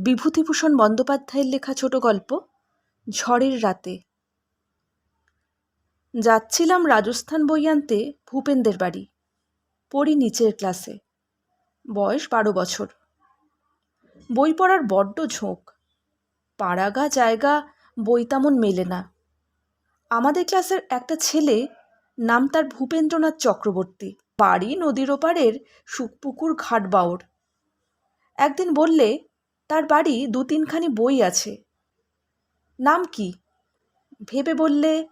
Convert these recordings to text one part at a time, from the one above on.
বিভূতিভূষণ বন্দ্যোপাধ্যায়ের লেখা ছোট গল্প, ঝড়ের রাতে। যাচ্ছিলাম রাজস্থান বই আনতে ভূপেনদের বাড়ি, পড়ি নিচের ক্লাসে। বয়স বারো বছর। বই পড়ার বড্ড ঝোঁক। পাড়াগা জায়গা, বই তেমন মেলে না। আমাদের ক্লাসের একটা ছেলে, নাম তার ভূপেন্দ্রনাথ চক্রবর্তী। বাড়ি নদীর ওপারের শুকপুকুর ঘাট বাওড় একদিন বললে তার বাড়ি দু তিনখানি বই আছে। নাম কি? ভেবে বললে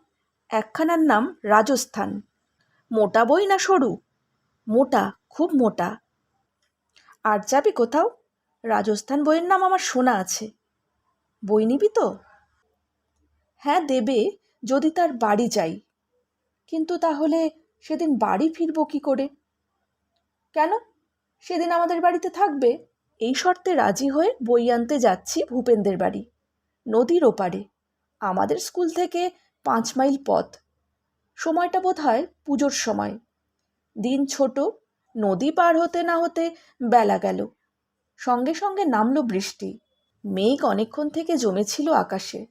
একখানার নাম রাজস্থান। মোটা বই না সরু? মোটা, খুব মোটা। আর যাবি কোথাও? রাজস্থান বইয়ের নাম আমার শোনা আছে। বই নিবি তো? হ্যাঁ দেবে, যদি তার বাড়ি যাই। কিন্তু তাহলে সেদিন বাড়ি ফিরবো কী করে? কেন? সেদিন আমাদের বাড়িতে থাকবে। এই শর্তে রাজি হয়ে বই আনতে যাচ্ছি ভূপেনদের বাড়ি, নদীর ওপারে। আমাদের স্কুল থেকে পাঁচ মাইল পথ। সময়টা বোধ হয় পুজোর সময়। দিন ছোট, নদী পার হতে না হতে বেলা গেল। সঙ্গে সঙ্গে নামলো বৃষ্টি। মেঘ অনেকক্ষণ থেকে জমেছিল আকাশে।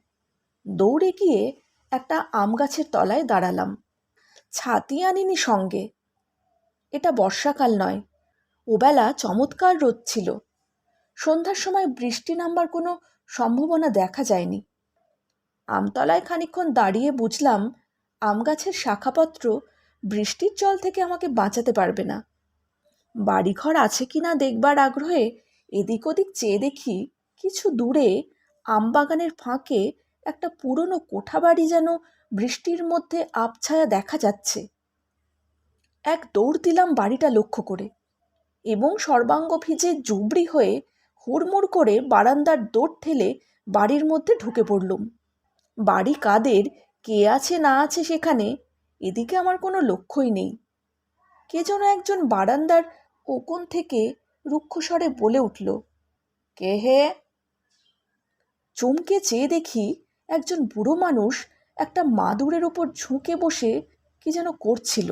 দৌড়ে গিয়ে একটা আম গাছের তলায় দাঁড়ালাম। ছাতি আনিনি সঙ্গে। এটা বর্ষাকাল নয়, ওবেলা চমৎকার রোদ ছিল। সন্ধ্যার সময় বৃষ্টি নামবার কোনো সম্ভাবনা দেখা যায়নি। আমতলায় খানিকক্ষণ দাঁড়িয়ে বুঝলাম, আম গাছের শাখাপত্র বৃষ্টির জল থেকে আমাকে বাঁচাতে পারবে না। বাড়িঘর আছে কি না দেখবার আগ্রহে এদিক ওদিক চেয়ে দেখি কিছু দূরে আমবাগানের ফাঁকে একটা পুরনো কোঠা বাড়ি যেন বৃষ্টির মধ্যে আবছায়া দেখা যাচ্ছে। এক দৌড় দিলাম বাড়িটা লক্ষ্য করে এবং সর্বাঙ্গ ভিজে জুবড়ি হয়ে হুড়মুড় করে বারান্দার দৌড় ঠেলে বাড়ির মধ্যে ঢুকে পড়লুম। বাড়ি কাদের, কে আছে না আছে সেখানে এদিকে আমার কোনো লক্ষ্যই নেই। কে যেন একজন বারান্দার কোকন থেকে রুক্ষস্বরে বলে উঠল, কে হে? চমকে চেয়ে দেখি একজন বুড়ো মানুষ একটা মাদুরের ওপর ঝুঁকে বসে কি যেন করছিল।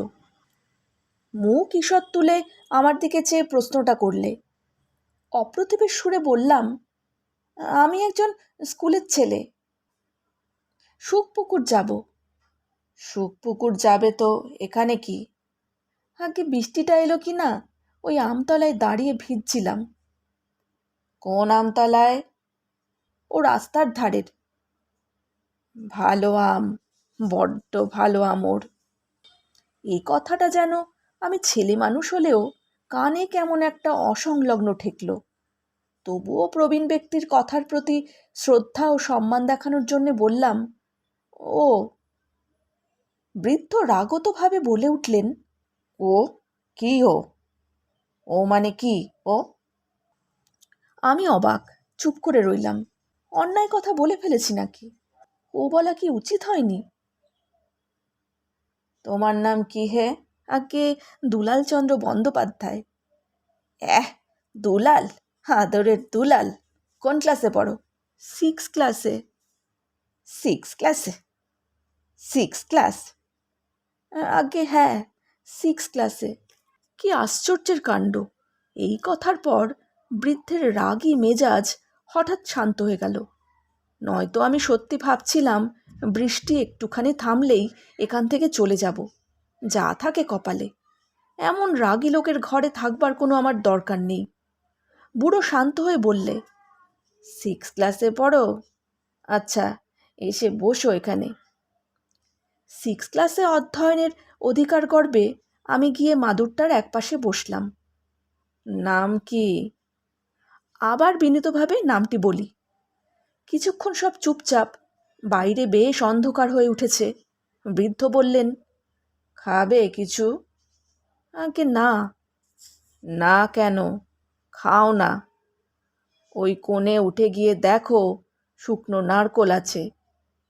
মুখ ঈষৎ তুলে আমার দিকে চেয়ে প্রশ্নটা করলে অপ্রতিভের সুরে বললাম, আমি একজন স্কুলের ছেলে। সুখপুকুর যাব। সুখপুকুর যাবে তো এখানে কি? আগে বৃষ্টিটা এলো কি না? ওই আমতলায় দাঁড়িয়ে ভিজছিলাম। কোন আমতলায়? ও রাস্তার ধারের। ভালো আম, বড্ড ভালো আম ওর। এই কথাটা যেন আমি ছেলে মানুষ হলেও কানে কেমন একটা অসংলগ্ন ঠেকল। তবুও প্রবীণ ব্যক্তির কথার প্রতি শ্রদ্ধা ও সম্মান দেখানোর জন্যে বললাম, ও, বৃদ্ধ রাগতভাবে বলে উঠলেন, ও, কি ও? ও মানে কি, ও? আমি অবাক, চুপ করে রইলাম। অন্যায় কথা বলে ফেলেছি নাকি? ও বলা কি উচিত হয়নি? তোমার নাম কি হে? আগে দুলাল চন্দ্র বন্দ্যোপাধ্যায়। অ্যাহ দুলাল, আদরের দুলাল, কোন ক্লাসে পড়ো? সিক্স ক্লাসে সিক্স ক্লাসে সিক্স ক্লাস আগে হ্যাঁ সিক্স ক্লাসে কি আশ্চর্যের কাণ্ড। এই কথার পর বৃদ্ধের রাগী মেজাজ হঠাৎ শান্ত হয়ে গেল। নয়তো আমি সত্যি ভাবছিলাম বৃষ্টি একটুখানি থামলেই এখান থেকে চলে যাব। যা থাকে কপালে। এমন রাগী লোকের ঘরে থাকবার কোনো আমার দরকার নেই। বুড়ো শান্ত হয়ে বললে সিক্স ক্লাসে পড়ো? আচ্ছা এসে বসো এখানে। সিক্স ক্লাসে অধ্যয়নের অধিকার গর্বে আমি গিয়ে মাদুরটার একপাশে বসলাম। নাম কি? আবার বিনীতভাবে নামটি বলি। কিছুক্ষণ সব চুপচাপ, বাইরে বেশ অন্ধকার হয়ে উঠেছে। বৃদ্ধ বললেন খাবে কিছু? আগে না। না কেন? খাও না। ওই কোণে উঠে গিয়ে দেখো, শুকনো নারকোল আছে।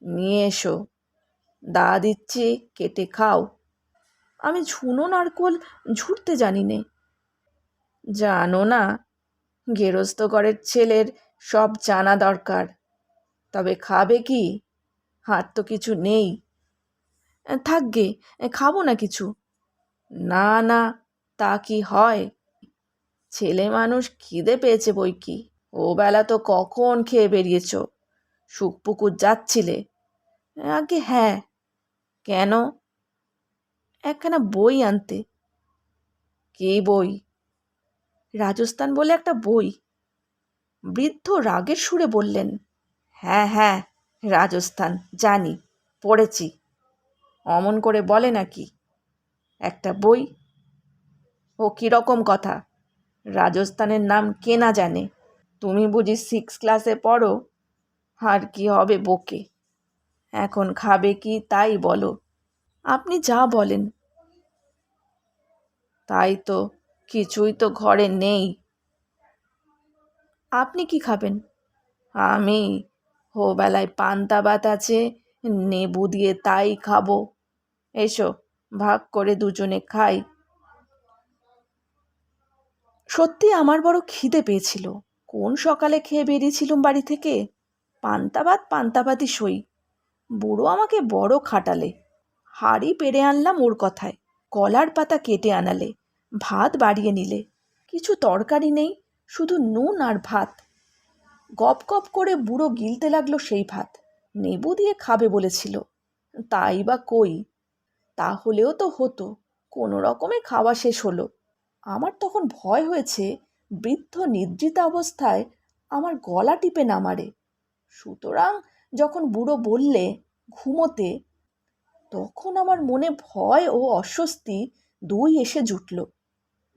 নিয়ে এসো। দা দিচ্ছি, কেটে খাও। আমি ঝুনো নারকোল ঝুড়তে জানি নে জানো না, গেরস্ত ঘরের ছেলের সব জানা দরকার। তবে খাবে কি? হাত তো কিছু নেই। থাকগে। খাব না কিছু? না না, তা কি হয়? ছেলে মানুষ খিদে পেয়েছে বই কি? ও বেলা তো কখন খেয়ে বেরিয়েছ? শুকপুকুর যাচ্ছিলে? আগে হ্যাঁ। কেন? একখানা বই আনতে। কে বই? রাজস্থান বলে একটা বই। বৃদ্ধ রাগের সুরে বললেন হ্যাঁ হ্যাঁ রাজস্থান, জানি, পড়েছি। অমন করে বলে নাকি? একটা বই? ও কীরকম কথা? রাজস্থানের নাম কে না জানে? তুমি বুঝি সিক্স ক্লাসে পড়ো? আর কি হবে বকে? এখন খাবে কি তাই বলো। আপনি যা বলেন। তাই তো, কিছুই তো ঘরে নেই। আপনি কি খাবেন? আমি? ও বেলায় পান্তা ভাত আছে নেবু দিয়ে তাই খাব। এসো, ভাগ করে দুজনে খাই। সত্যি আমার বড় খিদে পেয়েছিল। কোন সকালে খেয়ে বেরিয়েছিলুম বাড়ি থেকে? পান্তা ভাত সই। বুড়ো আমাকে বড় খাটালে। হাড়ি পেরে আনলাম ওর কথায়। কলার পাতা কেটে আনালে। ভাত বাড়িয়ে নিলে। কিছু তরকারি নেই, শুধু নুন আর ভাত। গপ গপ করে বুড়ো গিলতে লাগল সেই ভাত। নেবু দিয়ে খাবে বলেছিল। তাই বা কই? তাহলেও তো হতো, কোনো রকমে খাওয়া শেষ হলো। আমার তখন ভয় হয়েছে, বৃদ্ধ নিদ্রিত অবস্থায় আমার গলা টিপে না মারে। সুতরাং যখন বুড়ো বললে ঘুমোতে, তখন আমার মনে ভয় ও অস্বস্তি দুই এসে জুটল।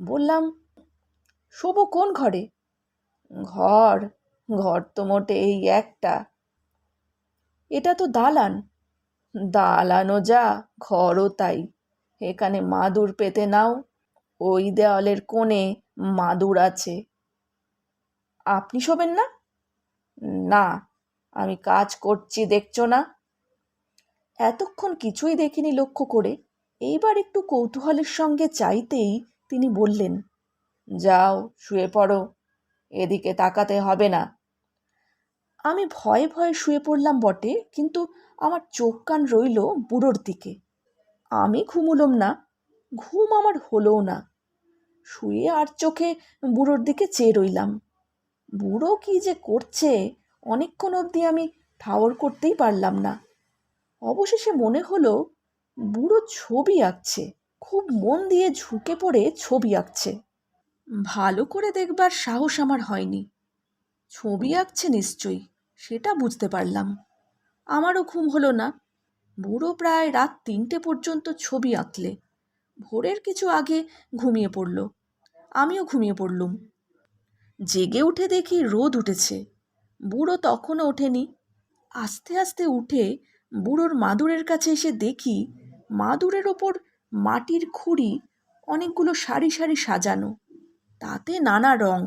বললাম, শোবো কোন ঘরে? ঘর ঘর তো মোটে এই একটা। এটা তো দালান। দালানও যা, ঘরও তাই। এখানে মাদুর পেতে নাও, ওই দেওয়ালের কোণে মাদুর আছে। আপনি শোবেন না? না, আমি কাজ করছি, দেখছ না? এতক্ষণ কিছুই দেখিনি লক্ষ্য করে। এইবার একটু কৌতূহলের সঙ্গে চাইতেই তিনি বললেন, যাও, শুয়ে পড়ো, এদিকে তাকাতে হবে না। আমি ভয়ে ভয়ে শুয়ে পড়লাম বটে, কিন্তু আমার চোখ কান রইল বুড়োর দিকে। আমি ঘুমুলম না, ঘুম আমার হলোও না। শুয়ে আর চোখে বুড়োর দিকে চেয়ে রইলাম। বুড়ো কি যে করছে, অনেকক্ষণ অবধি আমি ঠাওর করতেই পারলাম না। অবশেষে মনে হলো, বুড়ো ছবি আঁকছে, খুব মন দিয়ে ঝুঁকে পড়ে ছবি আঁকছে। ভালো করে দেখবার সাহস আমার হয়নি। ছবি আঁকছে নিশ্চয়ই, সেটা বুঝতে পারলাম। আমারও ঘুম হলো না। বুড়ো প্রায় রাত তিনটে পর্যন্ত ছবি আঁকলে। ভোরের কিছু আগে ঘুমিয়ে পড়ল। আমিও ঘুমিয়ে পড়লুম। জেগে উঠে দেখি রোদ উঠেছে। বুড়ো তখনও ওঠেনি। আস্তে আস্তে উঠে বুড়োর মাদুরের কাছে এসে দেখি মাদুরের ওপর মাটির খুঁড়ি অনেকগুলো সারি সারি সাজানো। তাতে নানা রং।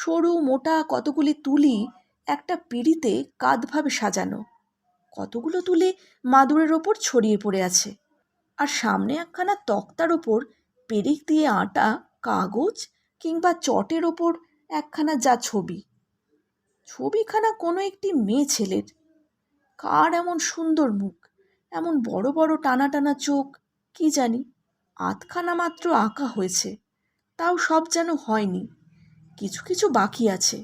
সরু, মোটা কতগুলি তুলি একটা পিঁড়িতে কাঁধভাবে সাজানো। কতগুলো তুলি মাদুরের ওপর ছড়িয়ে পড়ে আছে। আর সামনে একখানা তক্তার ওপর পেরিক দিয়ে আটা কাগজ কিংবা চটের ওপর একখানা যা ছবি। ছবিখানা কোনো একটি মেয়ে ছেলের। কার এমন সুন্দর মুখ, এমন বড় বড় টানা টানা চোখ, কি জানি? আধখানা মাত্র আঁকা হয়েছে, তাও সব যেন হয়নি। কিছু কিছু বাকি আছে।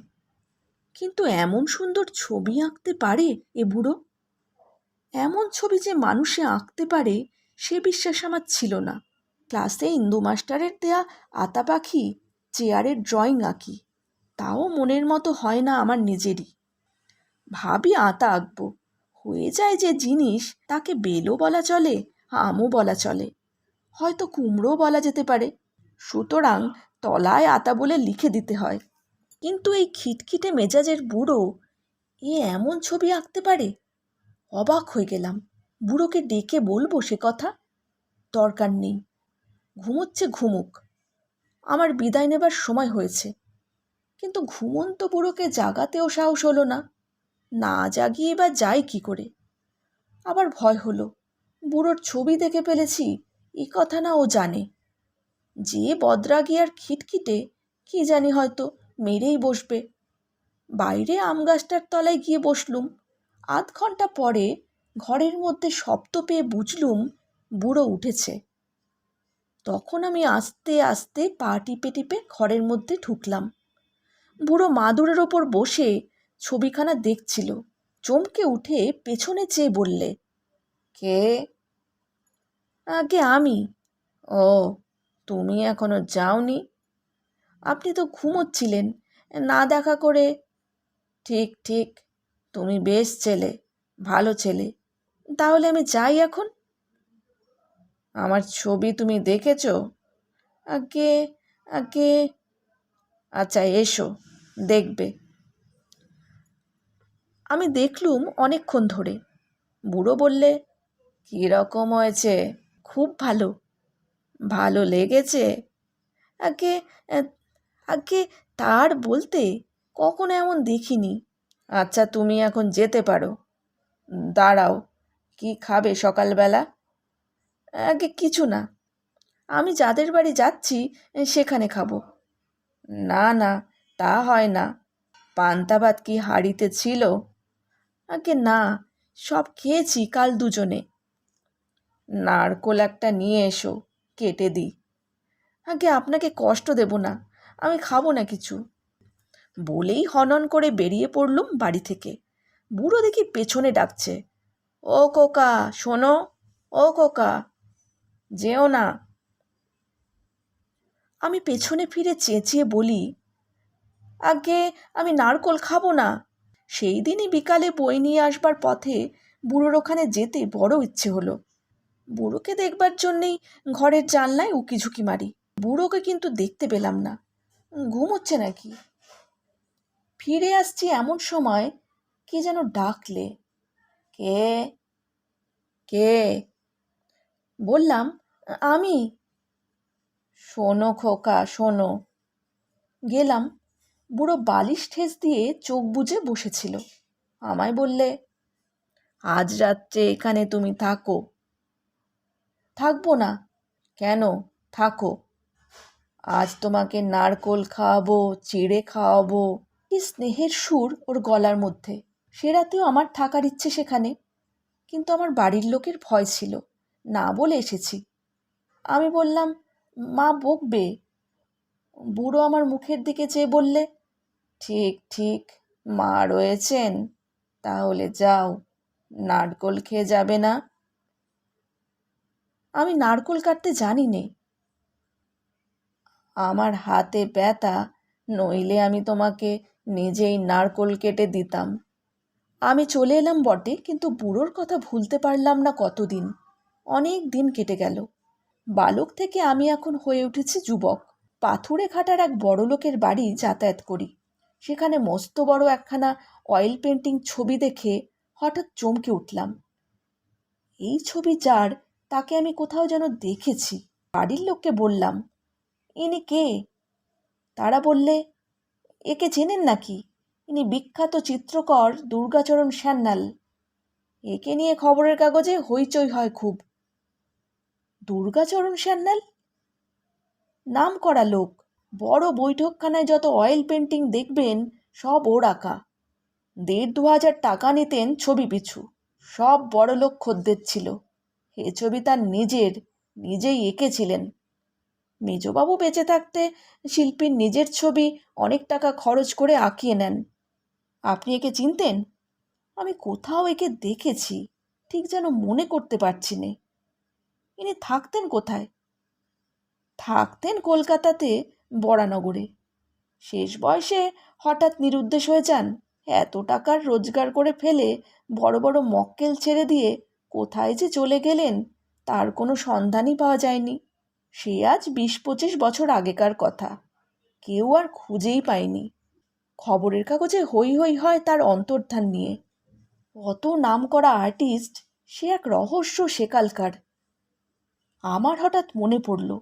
কিন্তু এমন সুন্দর ছবি আঁকতে পারে এ বুড়ো? এমন ছবি যে মানুষে আঁকতে পারে সে বিশ্বাস আমার ছিল না। ক্লাসে ইন্দু মাস্টারের দেয়া আতা পাখি, চেয়ারের ড্রয়িং আঁকি, তাও মনের মতো হয় না আমার নিজেরই। ভাবি আতা আঁকবো, হয়ে যায় যে জিনিস তাকে বেলও বলা চলে, আমও বলা চলে, হয়তো কুমড়ো বলা যেতে পারে। সুতরাং তলায় আতা বলে লিখে দিতে হয়। কিন্তু এই খিটখিটে মেজাজের বুড়ো এ এমন ছবি আঁকতে পারে? অবাক হয়ে গেলাম। বুড়োকে ডেকে বলব সে কথা? দরকার নেই। ঘুমোচ্ছে ঘুমুক। আমার বিদায় নেবার সময় হয়েছে। কিন্তু ঘুমন্ত বুড়োকে জাগাতেও সাহস হলো না। না জাগিয়ে বা যাই কি করে? আবার ভয় হলো। বুড়োর ছবি দেখে ফেলেছি, এ কথা না ও জানে। যে বদরাগি আর খিটখিটে, কি জানি হয়তো মেরেই বসবে। বাইরে আম গাছটার তলায় গিয়ে বসলুম। আধ ঘণ্টা পরে ঘরের মধ্যে শব্দ পেয়ে বুঝলুম বুড়ো উঠেছে। তখন আমি আস্তে আস্তে পা টিপে টিপে ঘরের মধ্যে ঢুকলাম। বুড়ো মাদুরের ওপর বসে ছবিখানা দেখছিল। চমকে উঠে পেছনে চেয়ে বললে, কে? আগে আমি। ও তুমি এখনও যাওনি? আপনি তো ঘুমোচ্ছিলেন, না দেখা করে। ঠিক ঠিক, তুমি বেশ ছেলে, ভালো ছেলে। তাহলে আমি যাই এখন? আমার ছবি তুমি দেখেছ? আগে আগে। আচ্ছা এসো, দেখবে। আমি দেখলুম অনেকক্ষণ ধরে। বুড়ো বললে, কীরকম হয়েছে? খুব ভালো। ভালো লেগেছে? আগে আগে তার বলতে কখনো এমন দেখিনি। আচ্ছা তুমি এখন যেতে পারো। দাঁড়াও, কি খাবে সকালবেলা? আগে কিছু না, আমি যাদের বাড়ি যাচ্ছি, সেখানে খাব। না না, তা হয় না। পান্তা ভাত কি হাঁড়িতে ছিল? আগে না, সব খেয়েছি কাল দুজনে। নারকোল একটা নিয়ে এসো। কেটে দিই। আগে আপনাকে কষ্ট দেব না, আমি খাব না কিছু। বলেই হনন করে বেরিয়ে পড়লুম বাড়ি থেকে। বুড়ো দেখি পেছনে ডাকছে, ও কোকা, শোনো, ও কোকা, যেও না। আমি পেছনে ফিরে চেঁচিয়ে বলি, আগে আমি নারকোল খাব না। সেই দিনই বিকালে বই নিয়ে আসবার পথে বুড়োর ওখানে যেতে বড় ইচ্ছে হলো। বুড়োকে দেখবার জন্যেই ঘরের জানলায় উকি ঝুঁকি মারি। বুড়োকে কিন্তু দেখতে পেলাম না। ঘুমোচ্ছে নাকি? ফিরে আসছি এমন সময় কে যেন ডাকলে। কে? কে? বললাম, আমি? শোনো খোকা, শোনো। গেলাম। বুড়ো বালিশ ঠেস দিয়ে চোখ বুজে বসেছিল। আমায় বললে, আজ রাত্রে এখানে তুমি থাকো। থাকব না? কেন? থাকো। আজ তোমাকে নারকোল খাওয়াবো, চিড়ে খাওয়াবো। কি স্নেহের সুর ওর গলার মধ্যে। সে রাতেও আমার থাকার ইচ্ছে সেখানে। কিন্তু আমার বাড়ির লোকের ভয় ছিল। না বলে এসেছি। আমি বললাম, মা বকবে। বুড়ো আমার মুখের দিকে চেয়ে বললে, ঠিক ঠিক, মা রয়েছেন। তাহলে যাও। নারকোল খেয়ে যাবে না আমি নারকোল কাটতে জানি নে আমার হাতে ব্যথা, নইলে আমি তোমাকে নিজেই নারকোল কেটে দিতাম। আমি চলে এলাম বটে, কিন্তু বুড়োর কথা ভুলতে পারলাম না কতদিন। অনেক দিন কেটে গেল। বালক থেকে আমি এখন হয়ে উঠেছি যুবক। পাথুরে খাটার এক বড় লোকের বাড়ি যাতায়াত করি। সেখানে মস্ত বড় একখানা অয়েল পেন্টিং ছবি দেখে হঠাৎ চমকে উঠলাম। এই ছবি যার তাকে আমি কোথাও যেন দেখেছি। বাড়ির লোককে বললাম, ইনি কে? তারা বললে, একে চেনেন নাকি? ইনি বিখ্যাত চিত্রকর দুর্গাচরণ সান্যাল একে নিয়ে খবরের কাগজে হইচই হয় খুব। দুর্গাচরণ সান্যাল নাম করা লোক। বড় বৈঠকখানায় যত অয়েল পেন্টিং দেখবেন, সব ওর আঁকা। দেড় দু হাজার টাকা নিতেন ছবি পিছু সব বড় লোক খদ্দের ছিল। এ ছবি তার নিজের, নিজেই এঁকেছিলেন। মেজবাবু বেঁচে থাকতে শিল্পীর নিজের ছবি অনেক টাকা খরচ করে আঁকিয়ে নেন। আপনি একে চিনতেন? আমি কোথাও একে দেখেছি, ঠিক যেন মনে করতে পারছি নে। ইনি থাকতেন কোথায়? থাকতেন কলকাতাতে বরানগরে। শেষ বয়সে হঠাৎ নিরুদ্দেশ হয়ে যান। এত টাকার রোজগার করে ফেলে বড় বড় মক্কেল ছেড়ে দিয়ে কোথায় যে চলে গেলেন, তার কোনো সন্ধানই পাওয়া যায়নি। সে আজ বিশ পঁচিশ বছর আগেকার কথা। কেউ আর খুঁজেই পায়নি। খবরের কাগজে হই হই হয় তার অন্তর্ধান নিয়ে। অত নাম করা আর্টিস্ট, সে এক রহস্য সেকালকার। আমার হঠাৎ মনে পড়ল,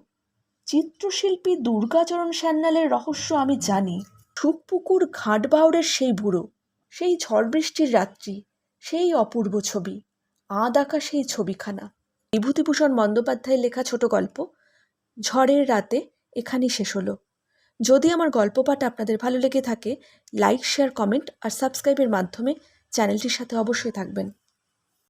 চিত্রশিল্পী দুর্গাচরণ সান্যালের রহস্য আমি জানি। সুকপুকুর ঘাটবাউরের সেই বুড়ো, সেই ঝড় বৃষ্টির রাত্রি, সেই অপূর্ব ছবি। আঁদ আঁকা সেই ছবিখানা। বিভূতিভূষণ বন্দ্যোপাধ্যায়ের লেখা ছোট গল্প। ঝড়ের রাতে এখানেই শেষ হলো। যদি আমার গল্প পাঠ আপনাদের ভালো লেগে থাকে লাইক শেয়ার কমেন্ট আর সাবস্ক্রাইবের মাধ্যমে চ্যানেলটির সাথে অবশ্যই থাকবেন।